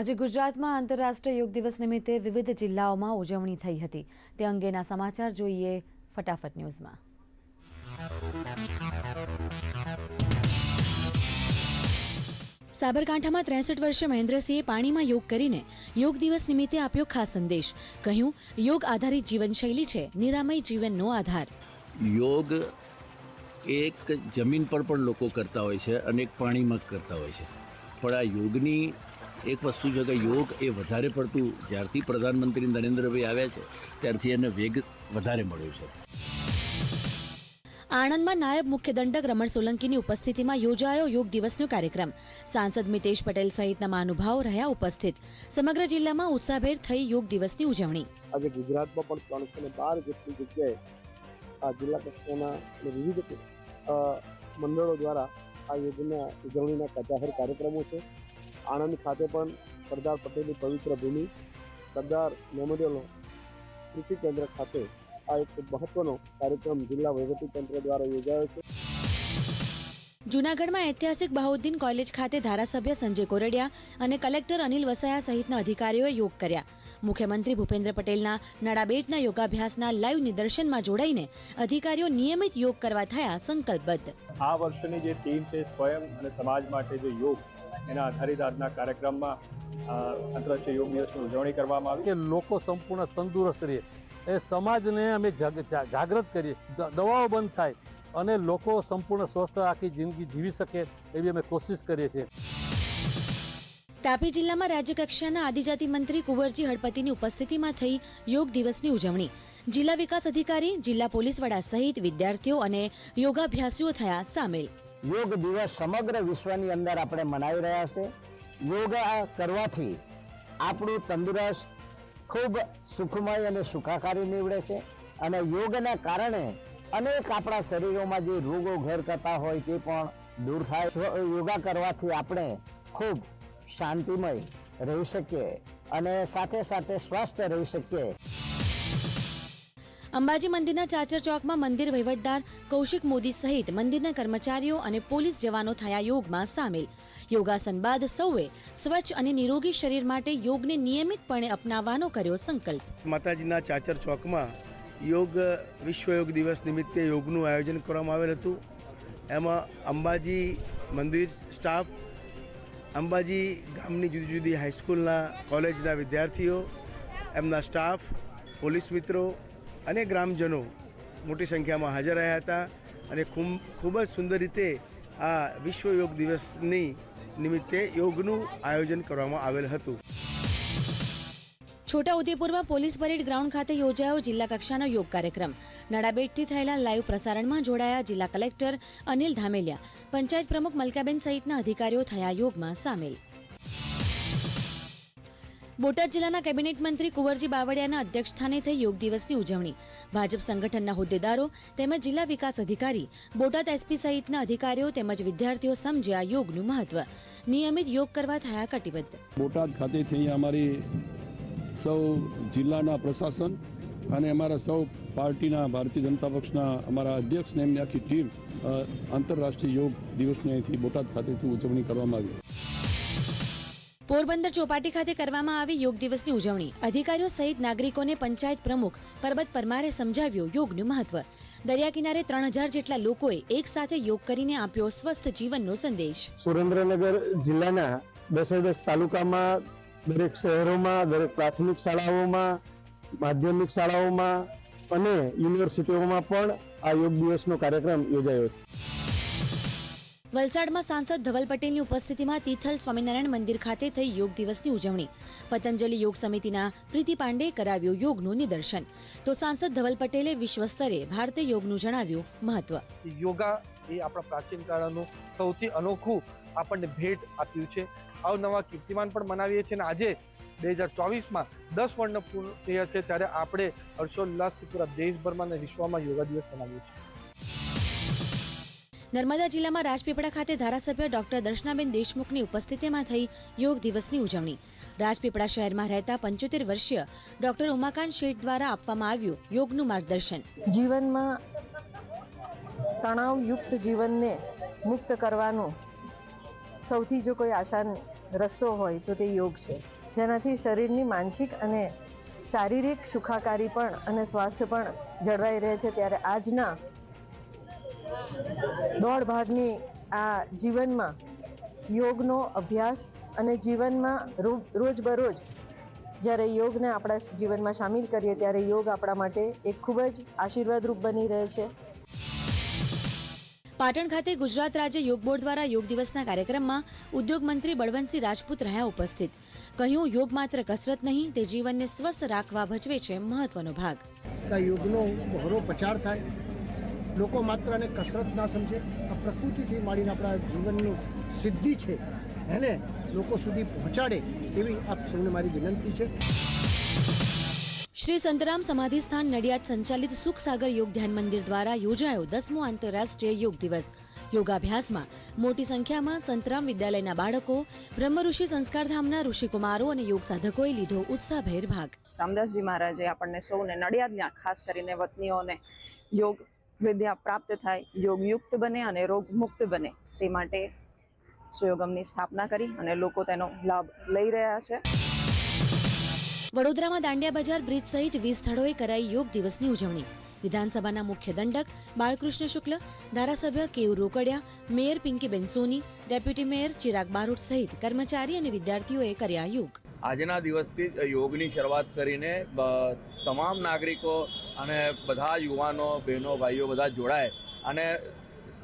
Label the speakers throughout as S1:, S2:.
S1: આજે ગુજરાતમાં આંતરરાષ્ટ્રીય યોગ દિવસ નિમિત્તે વિવિધ જિલ્લાઓમાં ઉજવણી થઈ હતી. તે અંગેના સમાચાર જોઈએ ફટાફટ ન્યૂઝમાં. સાબરકાંઠામાં ત્રેસઠ વર્ષે મહેન્દ્રસિંહે પાણીમાં યોગ કરીને યોગ દિવસ નિમિત્તે આપ્યો ખાસ સંદેશ. કહ્યું યોગ આધારિત જીવનશૈલી છે નિરામય જીવનનો આધાર.
S2: યોગ એક જમીન પર પણ લોકો કરતા હોય છે અને એક પાણીમાં કરતા હોય છે. પણ આ યોગની એક વસ્તુ છે કે યોગ એ વધારે પડતું જ્યારથી પ્રધાનમંત્રી નરેન્દ્રભાઈ આવ્યા છે ત્યારથી એને વેગ વધારે મળ્યો છે.
S1: આણંદમાં નાયબ મુખ્ય દંડક રમણ સોલંકીની ઉપસ્થિતિમાં યોજાયો યોગ દિવસનો કાર્યક્રમ. સાંસદ મિતેશ પટેલ સહિતના મહાનુભાવો રહ્યા ઉપસ્થિત. સમગ્ર જિલ્લામાં ઉત્સાહભેર થઈ યોગ દિવસની ઉજવણી.
S3: આજે ગુજરાતમાં પણ ત્રણસો ને બાર જેટલી જગ્યાએ આ જિલ્લા કક્ષાના વિવિધ મંડળો દ્વારા આ યોગના ઉજવણીના જાહેર કાર્યક્રમો છે. આણંદ ખાતે પણ સરદાર પટેલની પવિત્ર ભૂમિ સરદાર મેમોરિયલ કૃષિ કેન્દ્ર ખાતે આ એક મહત્વનો કાર્યક્રમ જિલ્લા વહીવટીતંત્ર દ્વારા યોજાયો છે.
S1: જૂનાગઢમાં ઐતિહાસિક બહાઉદ્દીન કોલેજ ખાતે ધારાસભ્ય સંજય કોરડિયા અને કલેક્ટર અનિલ વસાયા સહિતના અધિકારીઓએ યોગ કર્યા. મુખ્યમંત્રી ભૂપેન્દ્ર પટેલના નડાબેટના યોગાભ્યાસના લાઈવ નિદર્શનમાં જોડાઈને અધિકારીઓ નિયમિત યોગ કરવા થયા સંકલ્પબદ્ધ.
S4: આ વર્ષની જે ટીમ છે સ્વયં અને સમાજ માટે જે યોગ એના આધારિત આજના કાર્યક્રમમાં આંતરરાષ્ટ્રીય યોગ દિવસની ઉજવણી કરવામાં આવી.
S5: કે લોકો સંપૂર્ણ તંદુરસ્ત રહે. એ સમાજને અમે જાગૃત કરીએ. દવાઓ બંધ થાય અને લોકો સંપૂર્ણ સ્વસ્થ આખી જિંદગી જીવી શકે એવી અમે કોશિશ કરીએ છીએ.
S1: તાપી જિલ્લામાં રાજ્યકક્ષાના આદિજાતિ મંત્રી કુંવરજી હળપતિની ઉપસ્થિતિમાં થઈ યોગ દિવસની ઉજવણી. જિલ્લા વિકાસ અધિકારી જિલ્લા પોલીસ વડા સહિત વિદ્યાર્થીઓ અને યોગાભ્યાસીઓ થયા સામેલ.
S6: યોગ દિવસ સમગ્ર વિશ્વની અંદર આપણે મનાવી રહ્યા છે. યોગા કરવાથી આપણું તંદુરસ્ત, ખૂબ સુખમય અને સુખાકારી નીવડે છે અને યોગના કારણે અનેક આપણા શરીરોમાં જે રોગો ઘર કરતા હોય તે પણ દૂર થાય યોગા કરવાથી આપણે ખૂબ શાંતિમય રહી શકીએ અને સાથે સાથે સ્વસ્થ રહી શકીએ.
S1: અંબાજી મંદિરના ચાચર ચોકમાં મંદિર વહીવટદાર કૌશિક મોદી સહિત મંદિરના કર્મચારીઓ અને પોલીસ જવાનો થયા યોગમાં સામેલ. યોગાસન બાદ સૌએ સ્વચ્છ અને નિરોગી શરીર માટે યોગને નિયમિતપણે અપનાવવાનો કર્યો સંકલ્પ.
S7: માતાજીના ચાચર ચોકમાં યોગ વિશ્વ યોગ દિવસ નિમિત્તે યોગનું આયોજન કરવામાં આવેલ હતું. એમાં અંબાજી મંદિર સ્ટાફ, અંબાજી ગામની જુદી જુદી હાઈસ્કૂલના કોલેજના વિદ્યાર્થીઓ, એમના સ્ટાફ, પોલીસ મિત્રો અને ગ્રામજનો મોટી સંખ્યામાં હાજર રહ્યા હતા અને ખૂબ ખૂબ જ સુંદર રીતે આ વિશ્વ યોગ દિવસની નિમિત્તે યોગનું આયોજન કરવામાં આવેલ હતું.
S1: છોટાઉદેપુરમાં પોલીસ પરેડ ગ્રાઉન્ડ ખાતે યોજાયો જિલ્લા કક્ષાનો યોગ કાર્યક્રમ. નડાબેટથી થયેલા લાઈવ પ્રસારણમાં જોડાયા જિલ્લા કલેક્ટર અનિલ ધામેલિયા. પંચાયત પ્રમુખ મલકાબેન સહિતના અધિકારીઓ થયા યોગમાં સામેલ. બોટાદ જિલ્લાના કેબિનેટ મંત્રી કુંવરજી બાવળિયાના અધ્યક્ષસ્થાને થઈ યોગ દિવસની ઉજવણી. ભાજપ સંગઠનના હોદ્દેદારો તેમજ જિલ્લા વિકાસ અધિકારી, બોટાદ એસપી સહિતના અધિકારીઓ તેમજ વિદ્યાર્થીઓ સમજ્યા યોગનું મહત્વ. નિયમિત યોગ કરવા થયા કટિબદ્ધ.
S8: બોટાદ ખાતેથી અમારી સૌ જિલ્લાના પ્રશાસન અને અમારા સૌ પાર્ટીના, ભારતીય જનતા પક્ષના અમારા અધ્યક્ષને એમની આખી ટીમ આંતરરાષ્ટ્રીય યોગ દિવસની અહીંથી બોટાદ ખાતેથી ઉજવણી કરવામાં આવી.
S1: પોરબંદર ચોપાટી ખાતે કરવામાં આવી યોગ દિવસની ઉજવણી. અધિકારીઓ સહિત નાગરિકોને પંચાયત પ્રમુખ પરબત પરમારે સમજાવ્યું યોગનું મહત્વ. દરિયા કિનારે ત્રણ હજાર જેટલા લોકોએ એક સાથે યોગ કરીને આપ્યો સ્વસ્થ જીવનનો સંદેશ.
S3: સુરેન્દ્રનગર જિલ્લાના દસે દસ તાલુકામાં દરેક શહેરોમાં, દરેક પ્રાથમિક શાળાઓમાં, માધ્યમિક શાળાઓમાં અને યુનિવર્સિટીઓમાં પણ આ યોગ દિવસનો કાર્યક્રમ યોજાયો છે.
S1: વલસાડમાં સાંસદ ધવલ પટેલની ઉપસ્થિતિમાં તિથલ સ્વામિનારાયણ મંદિર ખાતે થઈ યોગ દિવસની ઉજવણી. પતંજલિ યોગ સમિતિના પ્રીતિ પાંડે કરાવ્યું યોગનું નિદર્શન. તો સાંસદ ધવલ પટેલે વિશ્વ સ્તરે ભારતીય યોગનું જણાવ્યું મહત્વ.
S9: યોગા એ આપણા પ્રાચીન કાળનું સૌથી અનોખું આપણને ભેટ આપ્યું છે. અવનવા કીર્તિમાન પણ મનાવીએ છીએ અને આજે બે હજાર ચોવીસમાં દસ વર્ણ પૂર્ણ છે ત્યારે આપણે હર્ષોલ્લાસથી પૂરા દેશભરમાં અને વિશ્વમાં યોગા દિવસ મનાવીએ છીએ.
S1: નર્મદા જિલ્લામાં રાજપીપળા ખાતે ધારાસભ્ય ડોક્ટર દર્શનાબેન દેશમુખની ઉપસ્થિતિમાં થઈ યોગ દિવસની ઉજવણી. રાજપીપળા શહેરમાં રહેતા પંચોતેર વર્ષીય ડોક્ટર ઉમાકાંત શેઠ દ્વારા આપવામાં આવ્યું યોગનું માર્ગદર્શન.
S10: જીવનમાં તણાવયુક્ત જીવનને મુક્ત કરવાનો સૌથી જો કોઈ આસાન રસ્તો હોય તો તે યોગ છે. જેનાથી શરીરની માનસિક અને શારીરિક સુખાકારી પણ અને સ્વાસ્થ્ય પણ જળવાઈ રહે છે. ત્યારે આજના દોઢ ભાગની આ જીવનમાં યોગનો અભ્યાસ અને જીવનમાં રોજબરોજ જ્યારે યોગને આપણા જીવનમાં સામેલ કરીએ ત્યારે યોગ આપણા માટે એક ખૂબ જ આશીર્વાદરૂપ બની રહે છે.
S1: પાટણ ખાતે ગુજરાત રાજ્ય યોગ બોર્ડ દ્વારા યોગ દિવસના કાર્યક્રમમાં ઉદ્યોગ મંત્રી બળવંતસિંહ રાજપૂત રહ્યા ઉપસ્થિત. કહ્યું યોગ માત્ર કસરત નહીં તે જીવનને સ્વસ્થ રાખવા ભજવે છે મહત્વનો ભાગ.
S11: યોગનો બહોળો પ્રચાર થાય લોકો માત્ર એને કસરત ના સમજે. આ પ્રકૃતિથી માંડીને આપણા જીવનનું સિદ્ધિ છે. એને લોકો સુધી પહોંચાડે એવી આપ સૌને મારી વિનંતી છે.
S1: શ્રી સંતરામ સમાધિ સ્થાન નડિયાદ સંચાલિત સુખસાગર યોગ ધ્યાન મંદિર દ્વારા યોજાયો દસમો આંતરરાષ્ટ્રીય યોગ દિવસ. યોગાભ્યાસમાં મોટી સંખ્યામાં સંતરામ વિદ્યાલયના બાળકો બ્રહ્મઋષિ સંસ્કારધામના ઋષિકુમારો અને યોગ સાધકોએ લીધો ઉત્સાહભેર ભાગ.
S12: રામદાસજી મહારાજે આપણને સૌને નડિયાદના ખાસ કરીને વતનીઓને યોગ વિદ્યા પ્રાપ્ત થાય, યોગયુક્ત બને અને રોગ મુક્ત બને, તે માટે સુયોગમની સ્થાપના કરી અને લોકો તેનો લાભ લઈ રહ્યા છે.
S1: વડોદરામાં દાંડિયા બજાર બ્રિજ સહિત વીસ સ્થળોએ કરાઈ યોગ દિવસની ઉજવણી. વિધાનસભાના મુખ્ય દંડક બાળકૃષ્ણ શુક્લ, ધારાસભ્ય Keyu Rokadiya, mayor Pinkiben Soni, deputy mayor Chirag Barot સહિત કર્મચારી અને વિદ્યાર્થીઓએ કર્યા યોગ.
S13: આજના દિવસથી જ યોગની શરૂઆત કરીને તમામ નાગરિકો અને બધા યુવાનો બહેનો ભાઈઓ બધા જોડાય અને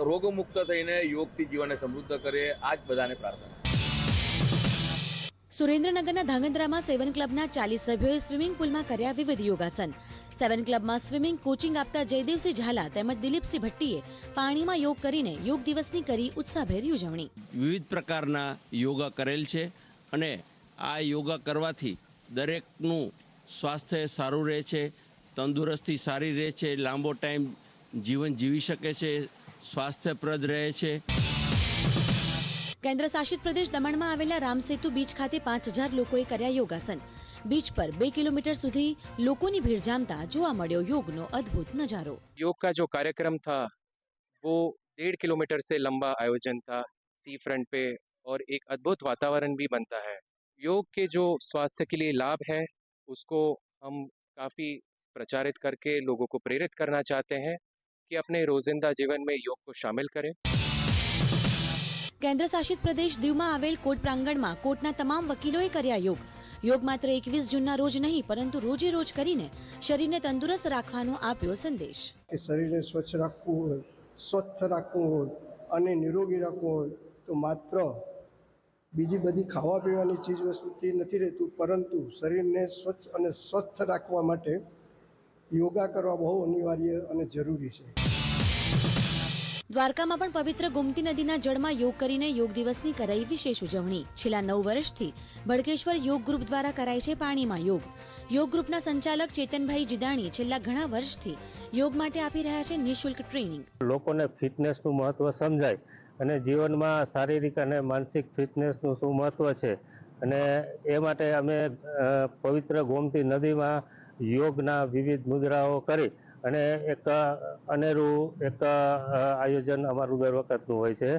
S13: રોગમુક્ત થઈને યોગથી જીવનને સમૃદ્ધ કરે આ જ બધાને પ્રાર્થના
S1: સુરેન્દ્રનગરના ધાંગધ્રામાં સેવન ક્લબના ચાલીસ સભ્યોએ સ્વિમિંગ પુલમાં કર્યા વિવિધ યોગાસન. સેવન ક્લબમાં સ્વિમિંગ કોચિંગ આપતા જયદેવસિંહ ઝાલા તેમજ દિલીપસિંહ ભટ્ટીએ પાણીમાં યોગ કરીને યોગ દિવસની કરી ઉત્સાહભેર ઉજવણી
S14: વિવિધ પ્રકારના યોગા કરેલ છે અને આ યોગા કરવાથી દરેકનું સ્વાસ્થ્ય સારું રહે છે તંદુરસ્તી સારી રહે છે લાંબો ટાઈમ જીવન જીવી શકે છે સ્વાસ્થ્યપ્રદ રહે છે
S1: કેન્દ્ર શાસિત પ્રદેશ દમણમાં આવેલા રામસેતુ બીચ ખાતે પાંચ હજાર લોકોએ કર્યા યોગાસન બીચ પર બે કિલોમીટર સુધી લોકોની ભીડ જામતા જોવા મળ્યો યોગનો અદ્ભુત નજારો
S15: योग का जो कार्यक्रम था वो डेढ़ किलोमीटर से लंबा आयोजन था सी फ्रंट पे और एक अद्भुत वातावरण भी बनता है योग के जो स्वास्थ्य के लिए लाभ है उसको हम काफ़ी प्रचारित करके लोगों को प्रेरित करना चाहते हैं कि अपने रोजिंदा जीवन में योग को शामिल करें
S1: કેન્દ્ર શાસિત પ્રદેશ દીવમાં આવેલ કોર્ટ પ્રાંગણમાં કોર્ટના તમામ વકીલોએ કર્યા યોગ યોગ માત્ર એકવીસ જૂનના રોજ નહીં પરંતુ રોજે રોજ કરીને શરીરને તંદુરસ્ત રાખવાનો આપ્યો સંદેશ
S16: કે શરીરને સ્વચ્છ રાખવું હોય સ્વસ્થ રાખવું હોય અને નિરોગી રાખવું હોય તો માત્ર બીજી બધી ખાવા પીવાની ચીજ વસ્તુથી નથી રહેતું પરંતુ શરીરને સ્વચ્છ અને સ્વસ્થ રાખવા માટે યોગા કરવા બહુ અનિવાર્ય અને જરૂરી છે.
S1: દ્વારકામાં પણ પવિત્ર ગોમતી નદીના જળમાં યોગ કરીને યોગ દિવસની કરાઈ વિશેષ ઉજવણી. છેલ્લા નવ વર્ષથી ભડકેશ્વર યોગ ગ્રુપ દ્વારા કરાય છે પાણીમાં યોગ. યોગ ગ્રુપના સંચાલક ચેતનભાઈ જીદાણી છેલ્લા ઘણા વર્ષથી યોગ માટે આપી રહ્યા છે નિઃશુલ્ક ટ્રેનિંગ.
S5: લોકોને ફિટનેસનું મહત્ત્વ સમજાય. અને જીવનમાં શારીરિક અને માનસિક ફિટનેસનું શું મહત્ત્વ છે? અને એ માટે અમે પવિત્ર ગોમતી નદીમાં યોગના વિવિધ મુદ્રાઓ કરી અને એક અનેરું એક આયોજન અમારું દર વખતનું હોય છે.